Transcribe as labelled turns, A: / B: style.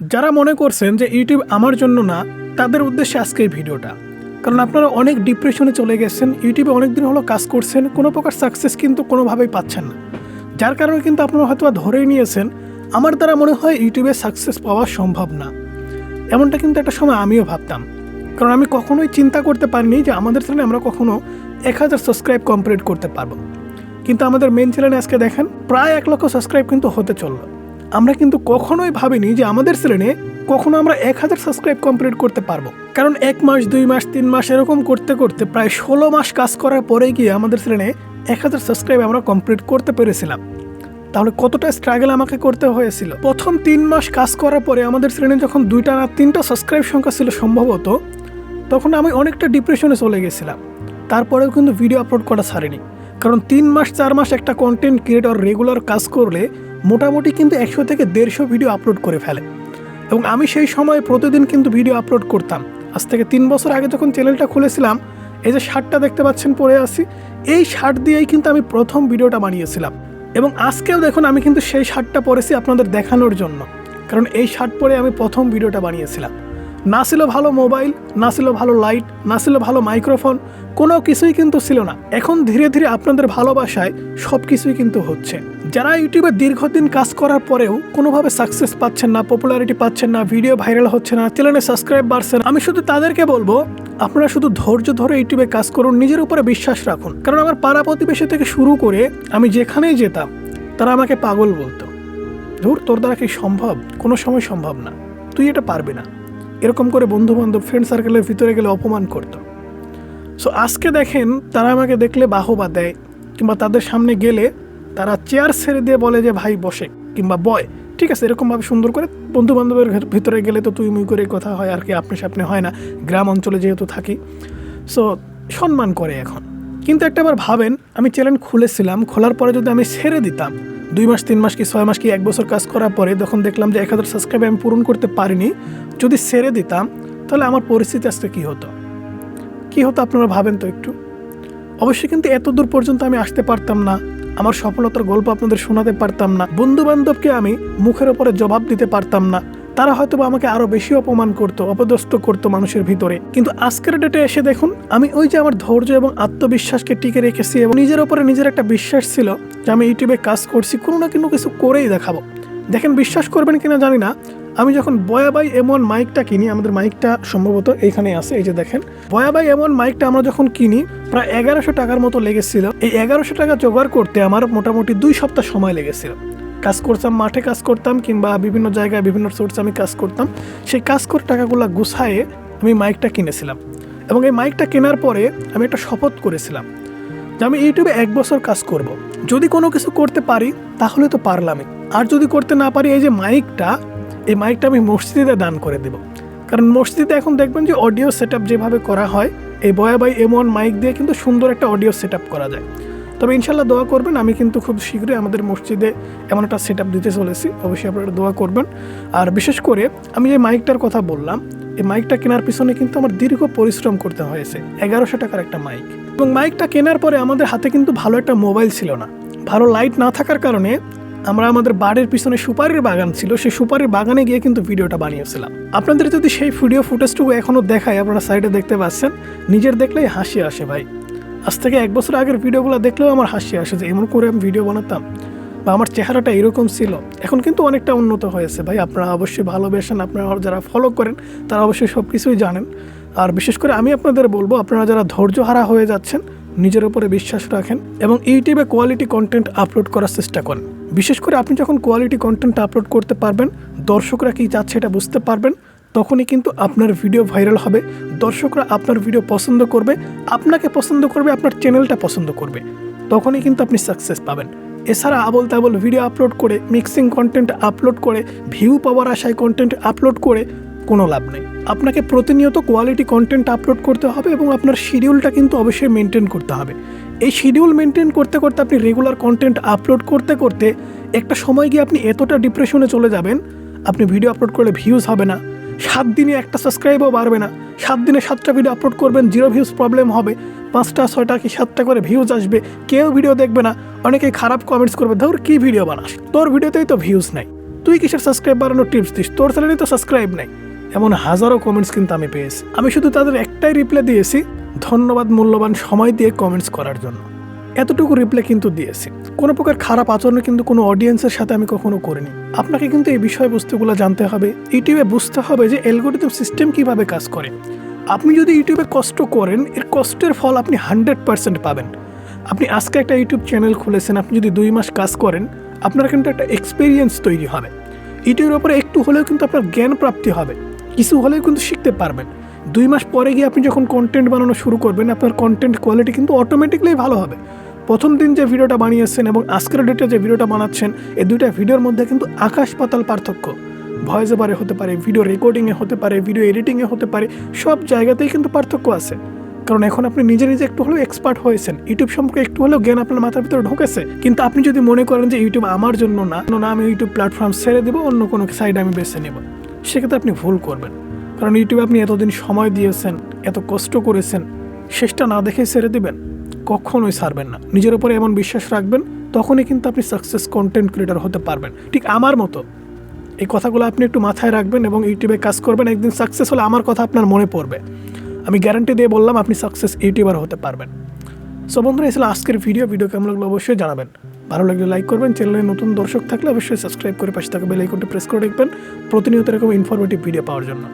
A: যারা মনে করছেন যে ইউটিউব আমার জন্য না, তাদের উদ্দেশ্যে আজকে এই ভিডিওটা। কারণ আপনারা অনেক ডিপ্রেশনে চলে গেছেন, ইউটিউবে অনেক দিন হলো কাজ করছেন, কোনো প্রকার সাকসেস কিন্তু কোনোভাবেই পাচ্ছেন না। যার কারণে কিন্তু আপনারা হয়তো ধরেই নিয়েছেন, আমার দ্বারা মনে হয় ইউটিউবে সাকসেস পাওয়া সম্ভব না। এমনটা কিন্তু একটা সময় আমিও ভাবতাম। কারণ আমি কখনোই চিন্তা করতে পারিনি যে আমাদের চ্যানেলে আমরা কখনো এক হাজার সাবস্ক্রাইব কমপ্লিট করতে পারব। কিন্তু আমাদের মেন চ্যানেলে আজকে দেখেন, প্রায় এক লক্ষ সাবস্ক্রাইব কিন্তু হতে চলল। আমরা কিন্তু কখনোই ভাবিনি যে আমাদের চ্যানেলে কখনো আমরা এক হাজার সাবস্ক্রাইব কমপ্লিট করতে পারব। কারণ এক মাস, দুই মাস, তিন মাস এরকম করতে করতে প্রায় ষোলো মাস কাজ করার পরে গিয়ে আমাদের চ্যানেলে এক হাজার সাবস্ক্রাইব আমরা কমপ্লিট করতে পেরেছিলাম। তাহলে কতটা স্ট্রাগল আমাকে করতে হয়েছিল? প্রথম তিন মাস কাজ করার পরে আমাদের শ্রেণি যখন দুইটা না তিনটা সাবস্ক্রাইব সংখ্যা ছিল সম্ভবত তখন আমি অনেকটা ডিপ্রেশনে চলে গেছিলাম। তারপরেও কিন্তু ভিডিও আপলোড করা ছাড়েনি। কারণ তিন মাস, চার মাস একটা কন্টেন্ট ক্রিয়েটর রেগুলার কাজ করলে মোটামুটি কিন্তু একশো থেকে দেড়শো ভিডিও আপলোড করে ফেলে। এবং আমি সেই সময় প্রতিদিন কিন্তু ভিডিও আপলোড করতাম। আজ থেকে তিন বছর আগে যখন চ্যানেলটা খুলেছিলাম, এই যে শার্টটা দেখতে পাচ্ছেন পরে আসি এই শার্ট দিয়েই কিন্তু আমি প্রথম ভিডিওটা বানিয়েছিলাম। এবং আজকেও দেখুন আমি কিন্তু সেই শার্টটা পরেছি আপনাদের দেখানোর জন্য। কারণ এই শার্ট পরে আমি প্রথম ভিডিওটা বানিয়েছিলাম। না ছিল ভালো মোবাইল, না ছিল ভালো লাইট, না ছিল ভালো মাইক্রোফোন, কোনো কিছুই কিন্তু ছিল না। এখন ধীরে ধীরে আপনাদের ভালোবাসায় সব কিছুই কিন্তু হচ্ছে। যারা ইউটিউবে দীর্ঘদিন কাজ করার পরেও কোনোভাবে সাকসেস পাচ্ছেন না পপুলারিটি পাচ্ছেন না ভিডিও ভাইরাল হচ্ছে না চ্যানেলে সাবস্ক্রাইব বাড়ছে না, আমি শুধু তাদেরকে বলব, আপনারা শুধু ধৈর্য ধরে ইউটিউবে কাজ করুন, নিজের উপরে বিশ্বাস রাখুন। কারণ আমার পাড়া প্রতিবেশী থেকে শুরু করে আমি যেখানেই যেতাম, তারা আমাকে পাগল বলতো। ধুর, তোর দ্বারা কি সম্ভব? কোনো সময় সম্ভব না। তুই এটা পারবি না। এরকম করে বন্ধু বান্ধব ফ্রেন্ড সার্কেলের ভিতরে গেলে অপমান করতো। সো আজকে দেখেন তারা আমাকে দেখলে বাহবা দেয়, কিংবা তাদের সামনে গেলে তারা চেয়ার ছেড়ে দিয়ে বলে যে, ভাই, বসে, কিংবা বয়, ঠিক আছে এরকমভাবে সুন্দর করে বন্ধু বান্ধবের ভিতরে গেলে তো তুই মুই করে কথা হয়, আর কি আপনি সাপনে হয় না, গ্রাম অঞ্চলে যেহেতু থাকি। সো সম্মান করে এখন। কিন্তু একটা বার ভাবেন, আমি চ্যানেল খুলেছিলাম, খোলার পরে যদি আমি ছেড়ে দিতাম দুই মাস, তিন মাস কি ছয় মাস কি এক বছর কাজ করার পরে যখন দেখলাম যে এক হাজার সাবস্ক্রাইব আমি পূরণ করতে পারিনি, যদি সেরে দিতাম, তাহলে আমার পরিস্থিতি আজকে কী হতো? কী হতো আপনারা ভাবেন তো একটু? অবশ্যই কিন্তু এত দূর পর্যন্ত আমি আসতে পারতাম না, আমার সফলতার গল্প আপনাদের শোনাতে পারতাম না বন্ধু বান্ধবকে আমি মুখের ওপরে জবাব দিতে পারতাম না। তারা হয়তো আমাকে আরও বেশি অপমান করতো, অপদস্থ করতো মানুষের ভিতরে। কিন্তু আজকের ডেটে এসে দেখুন, আমি ওই যে আমার ধৈর্য এবং আত্মবিশ্বাসকে টিকে রেখেছি এবং নিজের ওপরে নিজের একটা বিশ্বাস ছিল যে আমি ইউটিউবে কাজ করছি, কোনো না কোনো কিছু করেই দেখাবো। দেখেন, বিশ্বাস করবেন কিনা জানি না। আমি যখন বয়াবাই এমন মাইকটা কিনি, আমাদের মাইকটা সম্ভবত এইখানে আছে, এই যে দেখেন। বয়াবাই এমন মাইকটা আমরা যখন কিনি, প্রায় এগারোশো টাকার মতো লেগেছিল। এই এগারোশো টাকা জোগাড় করতে আমার মোটামুটি দুই সপ্তাহ সময় লেগেছিল। কাজ করতাম, মাঠে কাজ করতাম কিংবা বিভিন্ন জায়গায় বিভিন্ন সোর্সে আমি কাজ করতাম, সেই কাজ করে টাকাগুলো গুছায়ে আমি মাইকটা কিনেছিলাম। এবং এই মাইকটা কেনার পরে আমি একটা শপথ করেছিলাম যে আমি ইউটিউবে এক বছর কাজ করব। যদি কোনো কিছু করতে পারি, তাহলে তো পারলামই। আর যদি করতে না পারি, এই যে মাইকটা এই মাইকটা আমি মসজিদে দান করে দেব। কারণ মসজিদে এখন দেখবেন যে অডিও সেট যেভাবে করা হয়, এই বয়াবাই এমন মাইক দিয়ে কিন্তু সুন্দর একটা অডিও সেট করা যায়। তবে ইনশাল্লাহ দোয়া করবেন। আমি কিন্তু খুব শীঘ্রই আমাদের মসজিদে এমন একটা সেট দিতে চলেছি। অবশ্যই আপনারা দোয়া করবেন। আর বিশেষ করে আমি যে মাইকটার কথা বললাম, এই মাইকটা কেনার পিছনে কিন্তু আমার দীর্ঘ পরিশ্রম করতে হয়েছে। এগারোশো টাকার একটা মাইক। এবং মাইকটা কেনার পরে আমাদের হাতে কিন্তু ভালো একটা মোবাইল ছিল না। ভালো লাইট না থাকার কারণে আমরা আমাদের বাড়ির পিছনে সুপারির বাগান ছিল। সেই সুপারির বাগানে গিয়ে কিন্তু ভিডিওটা বানিয়েছিলাম। আপনাদের যদি সেই ভিডিও ফুটেজটুকু এখনও দেখায়, আপনারা সাইডে দেখতে পাচ্ছেন। নিজের দেখলেই হাসি আসে ভাই। আজ থেকে এক বছর আগের ভিডিওগুলো দেখলেও আমার হাসি আসে যে এমন করে আমি ভিডিও বানাতাম বা আমার চেহারাটা এরকম ছিল। এখন কিন্তু অনেকটা উন্নত হয়েছে ভাই। আপনারা অবশ্যই ভালোবেসেন, আপনারা যারা ফলো করেন, তারা অবশ্যই সব কিছুই জানেন। আর বিশেষ করে আমি আপনাদের বলব, আপনারা যারা ধৈর্য হারা হয়ে যাচ্ছেন, নিজের উপরে বিশ্বাস রাখেন এবং ইউটিউবে কোয়ালিটি কন্টেন্ট আপলোড করার চেষ্টা করেন। বিশেষ করে আপনি যখন কোয়ালিটি কন্টেন্ট আপলোড করতে পারবেন, দর্শকরা কী চাচ্ছে এটা বুঝতে পারবেন। তখনই কিন্তু আপনার ভিডিও ভাইরাল হবে। দর্শকরা আপনার ভিডিও পছন্দ করবে, আপনাকে পছন্দ করবে, আপনার চ্যানেলটা পছন্দ করবে। তখনই কিন্তু আপনি সাকসেস পাবেন। এছাড়া আবল তাবল ভিডিও আপলোড করে মিক্সিং কন্টেন্ট আপলোড করে ভিউ পাওয়ার আশায় কন্টেন্ট আপলোড করে কোনো লাভ নেই। আপনাকে প্রতিনিয়ত কোয়ালিটি কন্টেন্ট আপলোড করতে হবে এবং আপনার শিডিউলটা কিন্তু অবশ্যই মেনটেন করতে হবে। এই শিডিউল মেনটেন করতে করতে আপনি রেগুলার কন্টেন্ট আপলোড করতে করতে একটা সময় গিয়ে আপনি এতটা ডিপ্রেশনে চলে যাবেন, আপনি ভিডিও আপলোড করলে ভিউজ হবে না। সাত দিনে একটা সাবস্ক্রাইবও বাড়বে না। সাত দিনে সাতটা ভিডিও আপলোড করবেন জিরো ভিউজ প্রবলেম হবে। পাঁচটা, ছয়টা কি সাতটা করে ভিউজ আসবে, কেউ ভিডিও দেখবে না। অনেকেই খারাপ কমেন্টস করবে, ধর, কী ভিডিও বানাস? তোর ভিডিওতেই তো ভিউজ নাই। তুই কিসের সাবস্ক্রাইব বাড়ানোর টিপস দিস? তোর চ্যানেলে তো সাবস্ক্রাইব নাই। এমন হাজারো কমেন্টস কিন্তু আমি পেয়েছি। আমি শুধু তাদের একটাই রিপ্লাই দিয়েছি, ধন্যবাদ, মূল্যবান সময় দিয়ে কমেন্টস করার জন্য। এতটুকু রিপ্লাই কিন্তু দিয়েছি। কোনো প্রকার খারাপ আচরণ কিন্তু কোনো অডিয়েন্সের সাথে আমি কখনো করিনি। আপনাকে কিন্তু এই বিষয়বস্তুগুলো জানতে হবে। ইউটিউবে বুঝতে হবে যে অ্যালগোরিদম সিস্টেম কীভাবে কাজ করে। আপনি যদি ইউটিউবে কষ্ট করেন, এর কষ্টের ফল আপনি হান্ড্রেড পার্সেন্ট পাবেন। আপনি আজকে একটা ইউটিউব চ্যানেল খুলেছেন, আপনি যদি দুই মাস কাজ করেন, আপনার কিন্তু একটা এক্সপিরিয়েন্স তৈরি হবে। ইউটিউবের ওপরে একটু হলেও কিন্তু আপনার জ্ঞান প্রাপ্তি হবে। কিছু হলেও কিন্তু শিখতে পারবেন। দুই মাস পরে গিয়ে আপনি যখন কন্টেন্ট বানানো শুরু করবেন, আপনার কন্টেন্ট কোয়ালিটি কিন্তু অটোমেটিকলি ভালো হবে। প্রথম দিন যে ভিডিওটা বানিয়েছেন এবং আজকের ডেটে যে ভিডিওটা বানাচ্ছেন, এই দুইটা ভিডিওর মধ্যে কিন্তু আকাশ পাতাল পার্থক্য। ভয়েস ওভারে হতে পারে ভিডিও রেকর্ডিংয়ে হতে পারে ভিডিও এডিটিংয়ে হতে পারে, সব জায়গাতেই কিন্তু পার্থক্য আছে। কারণ এখন আপনি নিজে নিজে একটু হলেও এক্সপার্ট হয়েছেন। ইউটিউব সম্পর্কে একটু হলেও জ্ঞান আপনার মাথার ভিতরে ঢুকেছে। কিন্তু আপনি যদি মনে করেন যে ইউটিউব আমার জন্য না না আমি ইউটিউব প্ল্যাটফর্ম ছেড়ে দেবো, অন্য কোনো সাইড আমি বেছে নেব, সেক্ষেত্রে আপনি ভুল করবেন। কারণ ইউটিউবে আপনি এতদিন সময় দিয়েছেন, এত কষ্ট করেছেন, শেষটা না দেখে ছেড়ে দিবেন, কখনোই ছাড়বেন না। নিজের উপরে এমন বিশ্বাস রাখবেন, তখনই কিন্তু আপনি সাকসেস কন্টেন্ট ক্রিয়েটার হতে পারবেন। ঠিক আমার মতো। এই কথাগুলো আপনি একটু মাথায় রাখবেন এবং ইউটিউবে কাজ করবেন, একদিন সাকসেস হলে আমার কথা আপনার মনে পড়বে। আমি গ্যারান্টি দিয়ে বললাম, আপনি সাকসেস ইউটিউবার হতে পারবেন। সো বন্ধুরা এসে আজকের ভিডিও ভিডিও কেমন লাগল অবশ্যই জানাবেন। ভালো লাগলে লাইক করবেন। চ্যানেলে নতুন দর্শক থাকলে অবশ্যই সাবস্ক্রাইব করে পাশে থাকা বেল আইকনটি প্রেস করে রাখবেন। প্রতিনিয়ত এরকম ইনফরমেটিভ ভিডিও পাওয়ার জন্য।